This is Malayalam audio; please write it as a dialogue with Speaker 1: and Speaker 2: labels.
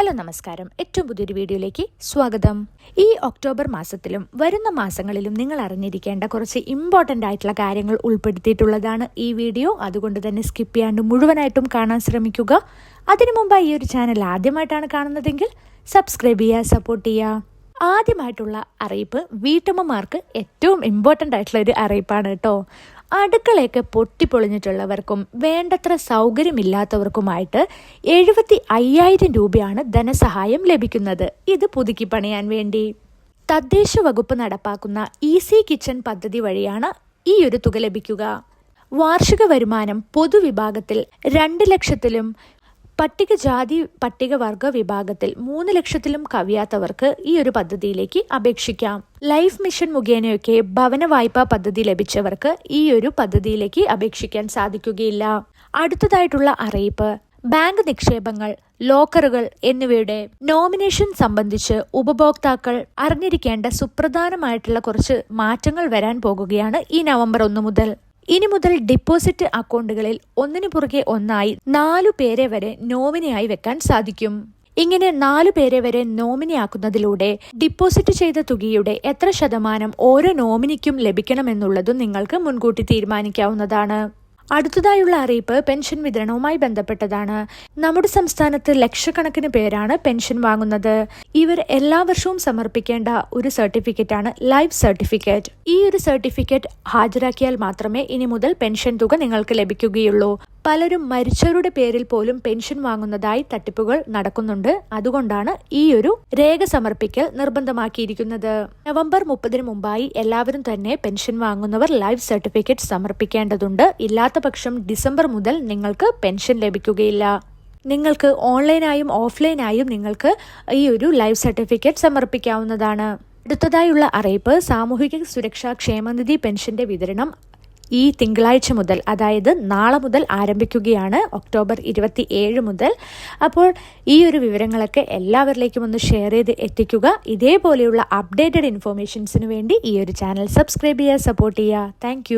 Speaker 1: ഹലോ നമസ്കാരം. ഏറ്റവും പുതിയൊരു വീഡിയോയിലേക്ക് സ്വാഗതം. ഈ ഒക്ടോബർ മാസത്തിലും വരുന്ന മാസങ്ങളിലും നിങ്ങൾ അറിഞ്ഞിരിക്കേണ്ട കുറച്ച് ഇമ്പോർട്ടന്റ് ആയിട്ടുള്ള കാര്യങ്ങൾ ഉൾപ്പെടുത്തിയിട്ടുള്ളതാണ് ഈ വീഡിയോ. അതുകൊണ്ട് തന്നെ സ്കിപ്പ് ചെയ്യാണ്ട് മുഴുവനായിട്ടും കാണാൻ ശ്രമിക്കുക. അതിനു മുമ്പായി ഈ ഒരു ചാനൽ ആദ്യമായിട്ടാണ് കാണുന്നതെങ്കിൽ സബ്സ്ക്രൈബ് ചെയ്യുക സപ്പോർട്ട് ചെയ്യുക. ആദ്യമായിട്ടുള്ള അറിയിപ്പ് വീട്ടമ്മമാർക്ക് ഏറ്റവും ഇമ്പോർട്ടന്റ് ആയിട്ടുള്ള ഒരു അറിയിപ്പാണ് കേട്ടോ. അടുക്കളയൊക്കെ പൊട്ടിപ്പൊളിഞ്ഞിട്ടുള്ളവർക്കും വേണ്ടത്ര സൗകര്യമില്ലാത്തവർക്കുമായിട്ട് എഴുപത്തി അയ്യായിരം രൂപയാണ് ധനസഹായം ലഭിക്കുന്നത്. ഇത് പുതുക്കി പണിയാൻ വേണ്ടി. തദ്ദേശ വകുപ്പ് നടപ്പാക്കുന്ന ഈസി കിച്ചൺ പദ്ധതി വഴിയാണ് ഈ ഒരു തുക ലഭിക്കുക. വാർഷിക വരുമാനം പൊതുവിഭാഗത്തിൽ രണ്ട് ലക്ഷത്തിലും പട്ടികജാതി പട്ടികവർഗ വിഭാഗത്തിൽ മൂന്ന് ലക്ഷത്തിലും കവിയാത്തവർക്ക് ഈ ഒരു പദ്ധതിയിലേക്ക് അപേക്ഷിക്കാം. ലൈഫ് മിഷൻ മുഖേനയൊക്കെ ഭവന വായ്പാ പദ്ധതി ലഭിച്ചവർക്ക് ഈ ഒരു പദ്ധതിയിലേക്ക് അപേക്ഷിക്കാൻ സാധിക്കുകയില്ല. അടുത്തതായിട്ടുള്ള അറിയിപ്പ് ബാങ്ക് നിക്ഷേപങ്ങൾ ലോക്കറുകൾ എന്നിവയുടെ നോമിനേഷൻ സംബന്ധിച്ച് ഉപഭോക്താക്കൾ അറിഞ്ഞിരിക്കേണ്ട സുപ്രധാനമായിട്ടുള്ള കുറച്ച് മാറ്റങ്ങൾ വരാൻ പോകുകയാണ് ഈ നവംബർ ഒന്ന് മുതൽ. ഇനി മുതൽ ഡിപ്പോസിറ്റ് അക്കൗണ്ടുകളിൽ ഒന്നിനു പുറകെ ഒന്നായി നാലു പേരെ വരെ നോമിനിയായി വെക്കാൻ സാധിക്കും. ഇങ്ങനെ നാലു പേരെ വരെ നോമിനിയാക്കുന്നതിലൂടെ ഡിപ്പോസിറ്റ് ചെയ്ത തുകയുടെ എത്ര ശതമാനം ഓരോ നോമിനിക്കും ലഭിക്കണമെന്നുള്ളതും നിങ്ങൾക്ക് മുൻകൂട്ടി തീരുമാനിക്കാവുന്നതാണ്. അടുത്തതായുള്ള അറിയിപ്പ് പെൻഷൻ വിതരണവുമായി ബന്ധപ്പെട്ടതാണ്. നമ്മുടെ സംസ്ഥാനത്ത് ലക്ഷക്കണക്കിന് പേരാണ് പെൻഷൻ വാങ്ങുന്നത്. ഇവർ എല്ലാ വർഷവും സമർപ്പിക്കേണ്ട ഒരു സർട്ടിഫിക്കറ്റ് ആണ് ലൈഫ് സർട്ടിഫിക്കറ്റ്. ഈ ഒരു സർട്ടിഫിക്കറ്റ് ഹാജരാക്കിയാൽ മാത്രമേ ഇനി മുതൽ പെൻഷൻ തുക നിങ്ങൾക്ക് ലഭിക്കുകയുള്ളൂ. പലരും മരിച്ചവരുടെ പേരിൽ പോലും പെൻഷൻ വാങ്ങുന്നതായി തട്ടിപ്പുകൾ നടക്കുന്നുണ്ട്. അതുകൊണ്ടാണ് ഈ ഒരു രേഖ സമർപ്പിക്കൽ നിർബന്ധമാക്കിയിരിക്കുന്നത്. നവംബർ മുപ്പതിന് മുമ്പായി എല്ലാവരും തന്നെ പെൻഷൻ വാങ്ങുന്നവർ ലൈഫ് സർട്ടിഫിക്കറ്റ് സമർപ്പിക്കേണ്ടതുണ്ട്. ഇല്ലാത്ത പക്ഷം ഡിസംബർ മുതൽ നിങ്ങൾക്ക് പെൻഷൻ ലഭിക്കുകയില്ല. നിങ്ങൾക്ക് ഓൺലൈനായും ഓഫ്ലൈനായും നിങ്ങൾക്ക് ഈ ഒരു ലൈഫ് സർട്ടിഫിക്കറ്റ് സമർപ്പിക്കാവുന്നതാണ്. അടുത്തതായുള്ള അറിയിപ്പ് സാമൂഹിക സുരക്ഷാ ക്ഷേമനിധി പെൻഷന്റെ വിതരണം ഈ തിങ്കളാഴ്ച മുതൽ അതായത് നാളെ മുതൽ ആരംഭിക്കുകയാണ് ഒക്ടോബർ ഇരുപത്തി ഏഴ് മുതൽ. അപ്പോൾ ഈ ഒരു വിവരങ്ങളൊക്കെ എല്ലാവരിലേക്കും ഒന്ന് ഷെയർ ചെയ്ത് എത്തിക്കുക. ഇതേപോലെയുള്ള അപ്ഡേറ്റഡ് ഇൻഫോർമേഷൻസിന് വേണ്ടി ഈ ഒരു ചാനൽ സബ്സ്ക്രൈബ് ചെയ്യുക സപ്പോർട്ട് ചെയ്യുക. താങ്ക്